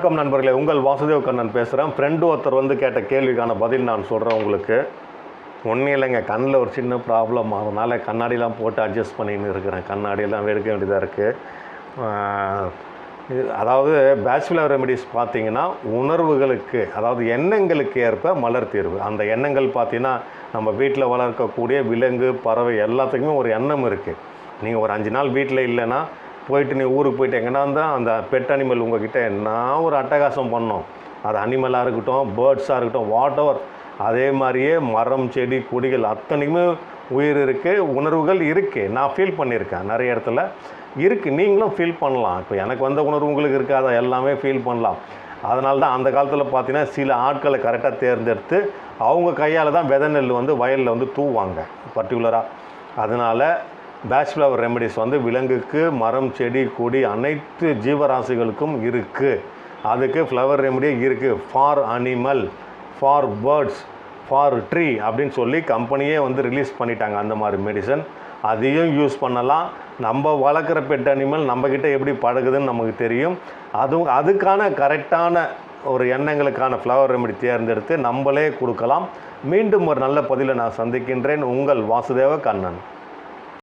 வணக்கம் நண்பர்களே உங்கள் வாசுதேவ் கண்ணன் பேசுகிறேன் ஃப்ரெண்டு ஒருத்தர் வந்து கேட்ட கேள்விக்கான பதில் நான் சொல்கிறேன் உங்களுக்கு. ஒன்றும் இல்லைங்க கண்ணில் ஒரு சின்ன ப்ராப்ளம் அதனால் கண்ணாடிலாம் போட்டு அட்ஜஸ்ட் பண்ணின்னு இருக்கிறேன். கண்ணாடியெல்லாம் எடுக்க வேண்டியதாக இருக்குது அதாவது பேச்சுலர் ரெமெடிஸ் பார்த்தீங்கன்னா உணர்வுகளுக்கு அதாவது எண்ணங்களுக்கு ஏற்ப மலர் தீர்வு. அந்த எண்ணங்கள் பார்த்தீங்கன்னா நம்ம வீட்டில் வளர்க்கக்கூடிய விலங்கு பறவை எல்லாத்துக்குமே ஒரு எண்ணம் இருக்குது நீங்கள் ஒரு அஞ்சு நாள் வீட்டில் இல்லைன்னா போயிட்டு நீ ஊருக்கு போயிட்டு எங்கன்னா இருந்தால் அந்த பெட் அனிமல் உங்ககிட்ட என்ன ஒரு அட்டகாசம் பண்ணோம். அது அனிமலாக இருக்கட்டும் பேர்ட்ஸாக இருக்கட்டும் வாட் எவர் அதே மாதிரியே மரம் செடி கொடிகள் அத்தனைக்குமே உயிர் இருக்குது உணர்வுகள் இருக்குது நான் ஃபீல் பண்ணியிருக்கேன் நிறைய இடத்துல. இருக்குது நீங்களும் ஃபீல் பண்ணலாம். இப்போ எனக்கு வந்த உணர்வு உங்களுக்கு இருக்காத? எல்லாமே ஃபீல் பண்ணலாம். அதனால தான் அந்த காலத்தில் பார்த்தீங்கன்னா சில ஆட்களை கரெக்டாக தேர்ந்தெடுத்து அவங்க கையால் தான் விதை நெல் வந்து வயலில் வந்து தூவாங்க பர்டிகுலராக அதனால் பேச்சுலர் ரெமடிஸ் வந்து விலங்குக்கு மரம் செடி கொடி அனைத்து ஜீவராசிகளுக்கும் இருக்குது அதுக்கு ஃப்ளவர் ரெமடியே இருக்குது for animal for birds for tree அப்படின்னு சொல்லி கம்பெனியே வந்து ரிலீஸ் பண்ணிட்டாங்க அந்த மாதிரி மெடிசன் அதையும் யூஸ் பண்ணலாம். நம்ம வளர்க்குற பெட் அனிமல் நம்மக்கிட்ட எப்படி பழகுதுன்னு நமக்கு தெரியும். அதுவும் அதுக்கான கரெக்டான ஒரு எண்ணங்களுக்கான ஃப்ளவர் ரெமெடி தேர்ந்தெடுத்து நம்மளே கொடுக்கலாம். மீண்டும் ஒரு நல்ல பதிலை நான் சந்திக்கின்றேன். உங்கள் வாசுதேவ கண்ணன்.